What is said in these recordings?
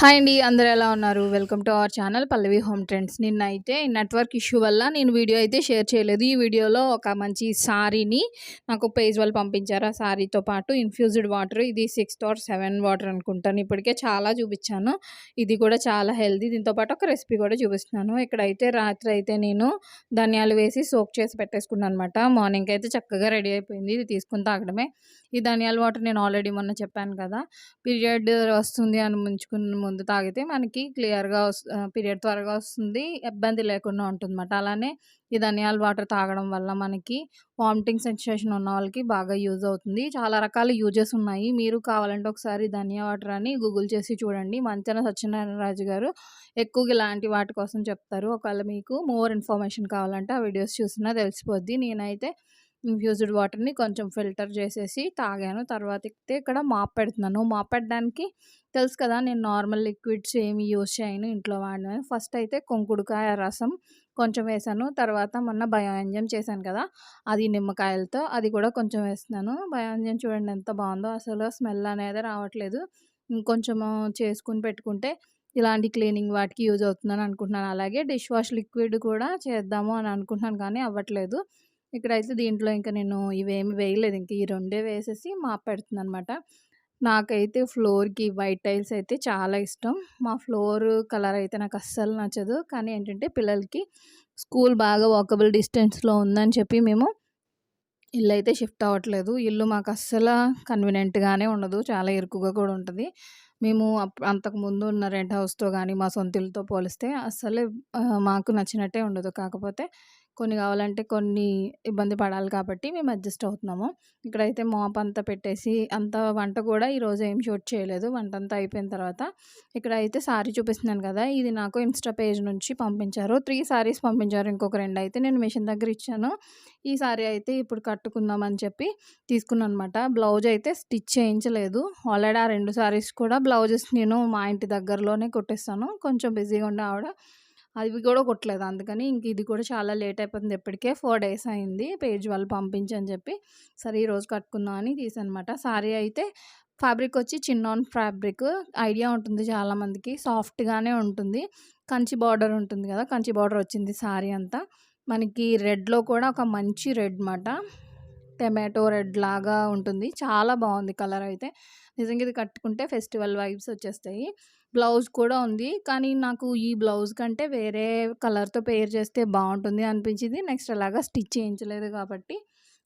Hi అండి అందరూ ఎలా ఉన్నారు? Welcome to our channel Pallavi home trends. నిన్న అయితే నెట్వర్క్ ఇష్యూ వల్ల నేను వీడియో అయితే షేర్ చేయలేదు. ఈ వీడియోలో ఒక మంచి సారీని నాకు పేజ్ వాళ్ళు పంపించారు. ఆ సారీతో పాటు ఇన్ఫ్యూజ్డ్ వాటర్ ఇది సిక్స్త్ ఆర్ సెవెన్ వాటర్ అనుకుంటాను. ఇప్పటికే చాలా చూపించాను. ఇది కూడా చాలా హెల్దీ దీంతో పాటు ఒక రెసిపీ కూడా చూపిస్తున్నాను. ఇక్కడైతే రాత్రి అయితే నేను ధనియాలు వేసి సోక్ చేసి పెట్టేసుకున్నాను అనమాట మార్నింగ్ అయితే చక్కగా రెడీ అయిపోయింది. ఇది తీసుకుని తాగడమే. ఈ ధనియాల వాటర్ నేను ఆల్రెడీ మొన్న చెప్పాను కదా పీరియడ్ వస్తుంది అని ముంచుకున్న ముందు తాగితే మనకి క్లియర్గా పీరియడ్ త్వరగా వస్తుంది ఇబ్బంది లేకుండా ఉంటుందన్నమాట. అలానే ఈ ధనియాల వాటర్ తాగడం వల్ల మనకి వామిటింగ్ సెన్సేషన్ ఉన్న వాళ్ళకి బాగా యూజ్ అవుతుంది. చాలా రకాల యూజెస్ ఉన్నాయి. మీరు కావాలంటే ఒకసారి ధనియా వాటర్ అని గూగుల్ చేసి చూడండి. మంచన సత్యనారాయణరాజు గారు ఎక్కువగా ఇలాంటి వాటి కోసం చెప్తారు. ఒకవేళ మీకు మోర్ ఇన్ఫర్మేషన్ కావాలంటే ఆ వీడియోస్ చూసినా తెలిసిపోద్ది. నేనైతే ఇన్ఫ్యూజ్డ్ వాటర్ని కొంచెం ఫిల్టర్ చేసేసి తాగాను. తర్వాత ఎక్కితే ఇక్కడ మాప్ పెడుతున్నాను. మాప్ పెట్టడానికి తెలుసు కదా నేను నార్మల్ లిక్విడ్స్ ఏమి యూజ్ చేయను ఇంట్లో వాడిన. ఫస్ట్ అయితే కొంకుడుకాయ రసం కొంచెం వేసాను. తర్వాత మొన్న బయోంజం చేశాను కదా అది నిమ్మకాయలతో అది కూడా కొంచెం వేస్తున్నాను. బయోంజం చూడండి ఎంత బాగుందో అసలు స్మెల్ అనేది రావట్లేదు. ఇంకొంచెము చేసుకుని పెట్టుకుంటే ఇలాంటి క్లీనింగ్ వాటికి యూజ్ అవుతుందని అనుకుంటున్నాను. అలాగే డిష్ వాష్ లిక్విడ్ కూడా చేద్దాము అని అనుకుంటున్నాను కానీ అవ్వట్లేదు. ఇక్కడైతే దీంట్లో ఇంకా నేను ఇవేమి వేయలేదు. ఇంక ఈ రెండే వేసేసి మాప్ పెడుతుంది అనమాట నాకైతే ఫ్లోర్కి వైట్ టైల్స్ అయితే చాలా ఇష్టం. మా ఫ్లోర్ కలర్ అయితే నాకు అస్సలు నచ్చదు. కానీ ఏంటంటే పిల్లలకి స్కూల్ బాగా వాకబుల్ డిస్టెన్స్లో ఉందని చెప్పి మేము ఇల్లు అయితే షిఫ్ట్ అవ్వట్లేదు. ఇల్లు మాకు అస్సలు కన్వీనియంట్గానే ఉండదు. చాలా ఇరుకుగా కూడా ఉంటుంది. మేము అంతకుముందు ఉన్న రెంట్ హౌస్తో కానీ మా సొంత పోలిస్తే అసలే మాకు నచ్చినట్టే ఉండదు. కాకపోతే కొన్ని కావాలంటే కొన్ని ఇబ్బంది పడాలి కాబట్టి మేము అడ్జస్ట్ అవుతున్నాము. ఇక్కడైతే మాప్ అంతా పెట్టేసి అంత వంట కూడా ఈరోజు ఏం షూట్ చేయలేదు. వంట అంతా అయిపోయిన తర్వాత ఇక్కడ అయితే సారీ చూపిస్తున్నాను కదా ఇది నాకు ఇన్స్టా పేజ్ నుంచి పంపించారు. త్రీ సారీస్ పంపించారు ఇంకొక రెండు అయితే నేను మిషన్ దగ్గర ఇచ్చాను. ఈ సారీ అయితే ఇప్పుడు కట్టుకుందామని చెప్పి తీసుకున్నాను అనమాట బ్లౌజ్ అయితే స్టిచ్ చేయించలేదు. ఆల్రెడీ ఆ రెండు సారీస్ కూడా బ్లౌజెస్ నేను మా ఇంటి దగ్గరలోనే కుట్టిస్తాను. కొంచెం బిజీగా ఉండే ఆవిడ అవి కూడా కొట్టలేదు. అందుకని ఇంక ఇది కూడా చాలా లేట్ అయిపోతుంది ఎప్పటికే ఫోర్ డేస్ అయింది. పేజ్ వాళ్ళు పంపించని చెప్పి సరే ఈరోజు కట్టుకుందాం అని తీసనమాట. సారీ అయితే ఫ్యాబ్రిక్ వచ్చి చిన్నాన్ ఫ్యాబ్రిక్ ఐడియా ఉంటుంది చాలామందికి సాఫ్ట్గానే ఉంటుంది. కంచి బార్డర్ ఉంటుంది కదా కంచి బార్డర్ వచ్చింది సారీ అంతా. మనకి రెడ్లో కూడా ఒక మంచి రెడ్ మాట. టమాటో రెడ్ లాగా ఉంటుంది. చాలా బాగుంది కలర్ అయితే. నిజంగా ఇది కట్టుకుంటే ఫెస్టివల్ వైబ్స్ వచ్చేస్తాయి. బ్లౌజ్ కూడా ఉంది. కానీ నాకు ఈ బ్లౌజ్ కంటే వేరే కలర్తో పేర్ చేస్తే బాగుంటుంది అనిపించింది. నెక్స్ట్ అలాగా స్టిచ్ చేయించలేదు కాబట్టి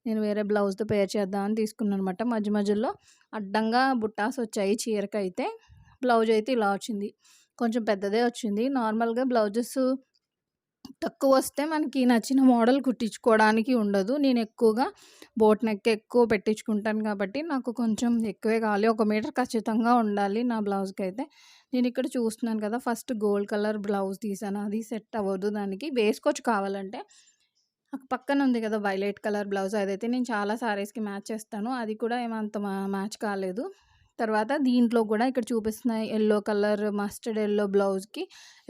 నేను వేరే బ్లౌజ్తో పేర్ చేద్దామని తీసుకున్నాను అనమాట మధ్య మధ్యలో అడ్డంగా బుట్టాస్ వచ్చాయి చీరకైతే. బ్లౌజ్ అయితే ఇలా వచ్చింది. కొంచెం పెద్దదే వచ్చింది. నార్మల్గా బ్లౌజెస్ తక్కువ వస్తే మనకి నచ్చిన మోడల్ కుట్టించుకోవడానికి ఉండదు. నేను ఎక్కువగా బోట్ నెక్ ఎక్కువ పెట్టించుకుంటాను కాబట్టి నాకు కొంచెం ఎక్కువే కావాలి. ఒక మీటర్ ఖచ్చితంగా ఉండాలి నా బ్లౌజ్కి అయితే నేను ఇక్కడ చూస్తున్నాను కదా ఫస్ట్ గోల్డ్ కలర్ బ్లౌజ్ తీసాను. అది సెట్ అవ్వదు దానికి. వేసుకోవచ్చు కావాలంటే పక్కన ఉంది కదా వైలెట్ కలర్ బ్లౌజ్. అదైతే నేను చాలా సారీస్కి మ్యాచ్ చేస్తాను. అది కూడా ఏమంత మ్యాచ్ కాలేదు. తర్వాత దీంట్లో కూడా ఇక్కడ చూపిస్తున్న ఎల్లో కలర్ మస్టర్డ్ ఎల్లో బ్లౌజ్కి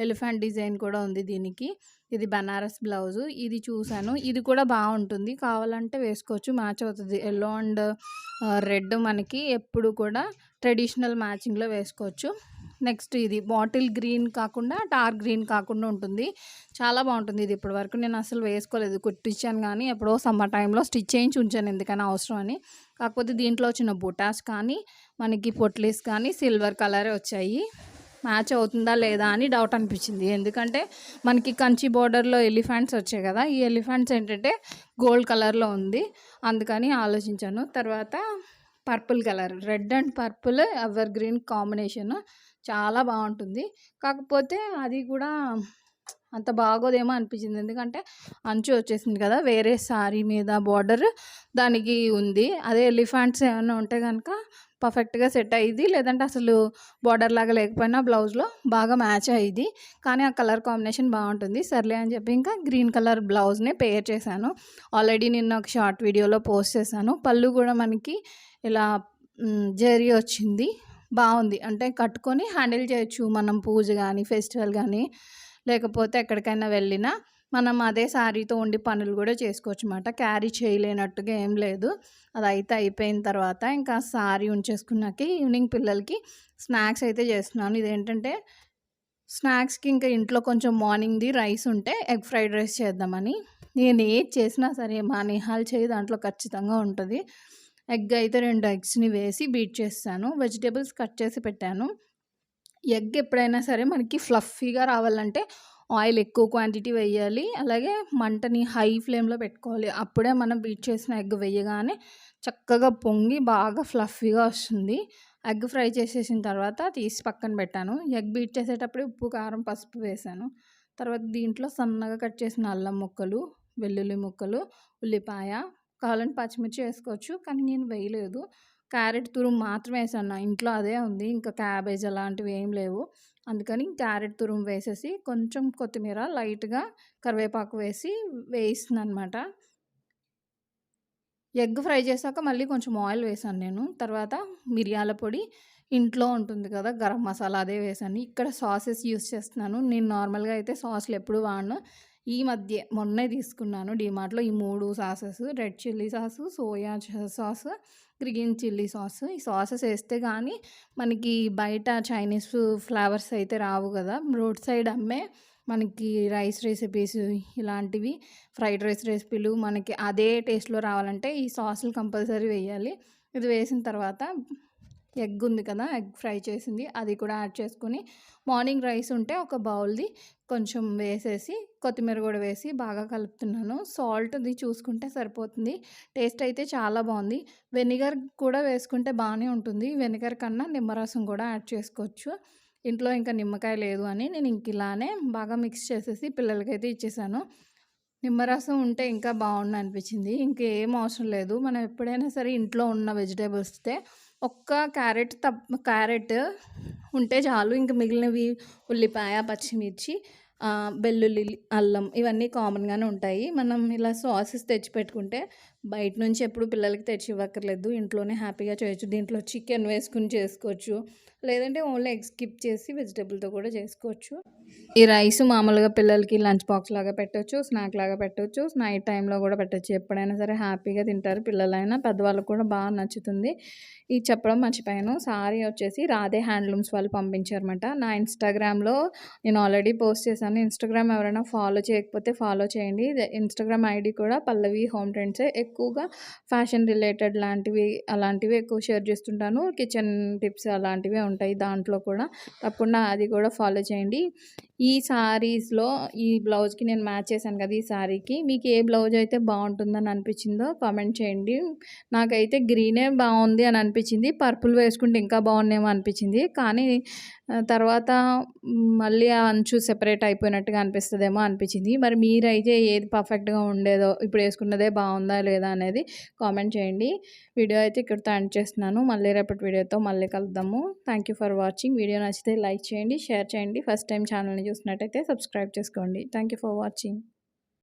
ఎలిఫెంట్ డిజైన్ కూడా ఉంది దీనికి. ఇది బనారస్ బ్లౌజు. ఇది చూశాను ఇది కూడా బాగుంటుంది. కావాలంటే వేసుకోవచ్చు. మ్యాచ్ అవుతుంది. ఎల్లో అండ్ రెడ్ మనకి ఎప్పుడు కూడా ట్రెడిషనల్ మ్యాచింగ్లో వేసుకోవచ్చు. నెక్స్ట్ ఇది బాటిల్ గ్రీన్ కాకుండా డార్క్ గ్రీన్ కాకుండా ఉంటుంది. చాలా బాగుంటుంది ఇది ఇప్పటి వరకు నేను అసలు వేసుకోలేదు. కుట్టించాను కానీ ఎప్పుడో సమ్మర్ టైంలో స్టిచ్ చేయించి ఉంచాను ఎందుకని అవసరం అని. కాకపోతే దీంట్లో వచ్చిన బుటాస్ కానీ మనకి పొట్లీస్ కానీ సిల్వర్ కలరే వచ్చాయి. మ్యాచ్ అవుతుందా లేదా అని డౌట్ అనిపించింది. ఎందుకంటే మనకి కంచి బోర్డర్లో ఎలిఫెంట్స్ వచ్చాయి కదా ఈ ఎలిఫెంట్స్ ఏంటంటే గోల్డ్ కలర్లో ఉంది. అందుకని ఆలోచించాను. తర్వాత purple colour red and purple ever green combination చాలా బాగుంటుంది కాకపోతే అది కూడా అంత బాగోదేమో అనిపించింది ఎందుకంటే అంచు వచ్చేసింది కదా వేరే శారీ మీద బార్డర్ దానికి ఉంది. అదే ఎలిఫాంట్స్ ఏమైనా ఉంటే కనుక పర్ఫెక్ట్గా సెట్ అయ్యింది లేదంటే అసలు బార్డర్ లాగా లేకపోయినా బ్లౌజ్లో బాగా మ్యాచ్ అయ్యింది కానీ ఆ కలర్ కాంబినేషన్ బాగుంటుంది సర్లే అని చెప్పి ఇంకా గ్రీన్ కలర్ బ్లౌజ్నే పేర్ చేశాను. ఆల్రెడీ నిన్న ఒక షార్ట్ వీడియోలో పోస్ట్ చేశాను. పళ్ళు కూడా మనకి ఇలా జరీ వచ్చింది. బాగుంది. అంటే కట్టుకొని హ్యాండిల్ చేయొచ్చు. మనం పూజ కానీ ఫెస్టివల్ కానీ లేకపోతే ఎక్కడికైనా వెళ్ళినా మనం అదే శారీతో ఉండి పనులు కూడా చేసుకోవచ్చు అనమాట క్యారీ చేయలేనట్టుగా ఏం లేదు. అది అయితే అయిపోయిన తర్వాత ఇంకా శారీ ఉంచేసుకున్నాక ఈవినింగ్ పిల్లలకి స్నాక్స్ అయితే చేస్తున్నాను. ఇదేంటంటే స్నాక్స్కి ఇంకా ఇంట్లో కొంచెం మార్నింగ్ది రైస్ ఉంటే ఎగ్ ఫ్రైడ్ రైస్ చేద్దామని. నేను ఏది చేసినా సరే మా నిహాల్ చేయి దాంట్లో ఖచ్చితంగా ఉంటుంది. ఎగ్ అయితే రెండు ఎగ్స్ని వేసి బీట్ చేస్తాను. వెజిటేబుల్స్ కట్ చేసి పెట్టాను. ఎగ్ ఎప్పుడైనా సరే మనకి ఫ్లఫీగా రావాలంటే ఆయిల్ ఎక్కువ క్వాంటిటీ వేయాలి. అలాగే మంటని హై ఫ్లేమ్లో పెట్టుకోవాలి. అప్పుడే మనం బీట్ చేసిన ఎగ్ వేయగానే చక్కగా పొంగి బాగా ఫ్లఫీగా వస్తుంది. ఎగ్ ఫ్రై చేసేసిన తర్వాత తీసి పక్కన పెట్టాను. ఎగ్ బీట్ చేసేటప్పుడు ఉప్పు కారం పసుపు వేసాను. తర్వాత దీంట్లో సన్నగా కట్ చేసిన అల్లం ముక్కలు వెల్లుల్లి ముక్కలు ఉల్లిపాయ కావాలంటే పచ్చిమిర్చి వేసుకోవచ్చు. కానీ నేను వేయలేదు. క్యారెట్ తురుము మాత్రమే వేసాను. ఇంట్లో అదే ఉంది. ఇంకా క్యాబేజ్ అలాంటివి ఏం లేవు. అందుకని క్యారెట్ తురుము వేసేసి కొంచెం కొత్తిమీర లైట్గా కరివేపాకు వేసి వేయిస్తుంది అనమాట ఎగ్ ఫ్రై చేశాక మళ్ళీ కొంచెం ఆయిల్ వేసాను నేను. తర్వాత మిరియాల పొడి ఇంట్లో ఉంటుంది కదా గరం మసాలా అదే వేసాను. ఇక్కడ సాసెస్ యూస్ చేస్తున్నాను. నేను నార్మల్గా అయితే సాస్లు ఎప్పుడు వాడను. ఈ మధ్య మొన్నే తీసుకున్నాను. డిమార్ట్లో ఈ మూడు sauces red chilli sauce soya sauce green chilli sauce. ఈ సాసెస్ వేస్తే కానీ మనకి బయట చైనీస్ ఫ్లేవర్స్ అయితే రావు కదా. రోడ్ సైడ్ అమ్మే మనకి రైస్ రెసిపీస్ ఇలాంటివి ఫ్రైడ్ రైస్ రెసిపీలు మనకి అదే టేస్ట్లో రావాలంటే ఈ సాసులు కంపల్సరీ వేయాలి. ఇది వేసిన తర్వాత ఎగ్ ఉంది కదా ఎగ్ ఫ్రై చేసింది. అది కూడా యాడ్ చేసుకొని మార్నింగ్ రైస్ ఉంటే ఒక బౌల్ది కొంచెం వేసేసి కొత్తిమీర కూడా వేసి బాగా కలుపుతున్నాను. సాల్ట్ది చూసుకుంటే సరిపోతుంది. టేస్ట్ అయితే చాలా బాగుంది. వెనిగర్ కూడా వేసుకుంటే బాగానే ఉంటుంది. వెనిగర్ కన్నా నిమ్మరసం కూడా యాడ్ చేసుకోవచ్చు. ఇంట్లో ఇంకా నిమ్మకాయ లేదు అని నేను ఇంక ఇలానే బాగా మిక్స్ చేసేసి పిల్లలకైతే ఇచ్చేసాను. నిమ్మరసం ఉంటే ఇంకా బాగుండు అనిపించింది. ఇంకేం అవసరం లేదు. మనం ఎప్పుడైనా సరే ఇంట్లో ఉన్న వెజిటేబుల్స్తే ఒక్క క్యారెట్ తప్ప క్యారెట్ ఉంటే చాలు. ఇంక మిగిలినవి ఉల్లిపాయ పచ్చిమిర్చి వెల్లుల్లి అల్లం ఇవన్నీ కామన్గానే ఉంటాయి. మనం ఇలా సాసెస్ తెచ్చి పెట్టుకుంటే బయట నుంచి ఎప్పుడు పిల్లలకి తెచ్చి ఇవ్వక్కర్లేదు. ఇంట్లోనే హ్యాపీగా చేయొచ్చు. దీంట్లో చికెన్ వేసుకుని చేసుకోవచ్చు. లేదంటే ఓన్లీ ఎగ్ స్కిప్ చేసి వెజిటేబుల్తో కూడా చేసుకోవచ్చు. ఈ రైస్ మామూలుగా పిల్లలకి లంచ్ బాక్స్ లాగా పెట్టవచ్చు స్నాక్ లాగా పెట్టవచ్చు నైట్ టైంలో కూడా పెట్టచ్చు. ఎప్పుడైనా సరే హ్యాపీగా తింటారు పిల్లలైనా. పెద్దవాళ్ళకు కూడా బాగా నచ్చుతుంది. ఇది చెప్పడం మర్చిపోయాను. సారీ వచ్చేసి రాధే హ్యాండ్లూమ్స్ వాళ్ళు పంపించారన్నమాట. నా ఇన్స్టాగ్రామ్లో నేను ఆల్రెడీ పోస్ట్ చేశాను. ఇన్స్టాగ్రామ్ ఎవరైనా ఫాలో చేయకపోతే ఫాలో చేయండి. ఇన్స్టాగ్రామ్ ఐడి కూడా పల్లవి హోమ్ ట్రెండ్సే ఎక్కువగా ఫ్యాషన్ రిలేటెడ్ లాంటివి అలాంటివి ఎక్కువ షేర్ చేస్తుంటాను. కిచెన్ టిప్స్ అలాంటివి ఉంటాయి దాంట్లో కూడా. తప్పకుండా అది కూడా ఫాలో చేయండి. ఈ శారీస్లో ఈ బ్లౌజ్కి నేను మ్యాచ్ చేశాను కదా ఈ శారీకి మీకు ఏ బ్లౌజ్ అయితే బాగుంటుందని అనిపించిందో కామెంట్ చేయండి. నాకైతే గ్రీనే బాగుంది అని అనిపించింది. పర్పుల్ వేసుకుంటే ఇంకా బాగుండేమో అనిపించింది. కానీ తర్వాత మళ్ళీ ఆ అంచు సెపరేట్ అయిపోయినట్టుగా అనిపిస్తుందేమో అనిపించింది. మరి మీరైతే ఏది పర్ఫెక్ట్గా ఉండేదో ఇప్పుడు వేసుకున్నదే బాగుందా లేదా అనేది కామెంట్ చేయండి. వీడియో అయితే ఇక్కడితో ఎండ్ చేస్తున్నాను. మళ్ళీ రేపటి వీడియోతో మళ్ళీ కలుద్దాము. Thank you for watching. Video నచ్చితే లైక్ చేయండి షేర్ చేయండి. ఫస్ట్ టైం ఛానల్ని చూసినట్టయితే సబ్స్క్రైబ్ చేసుకోండి. Thank you for watching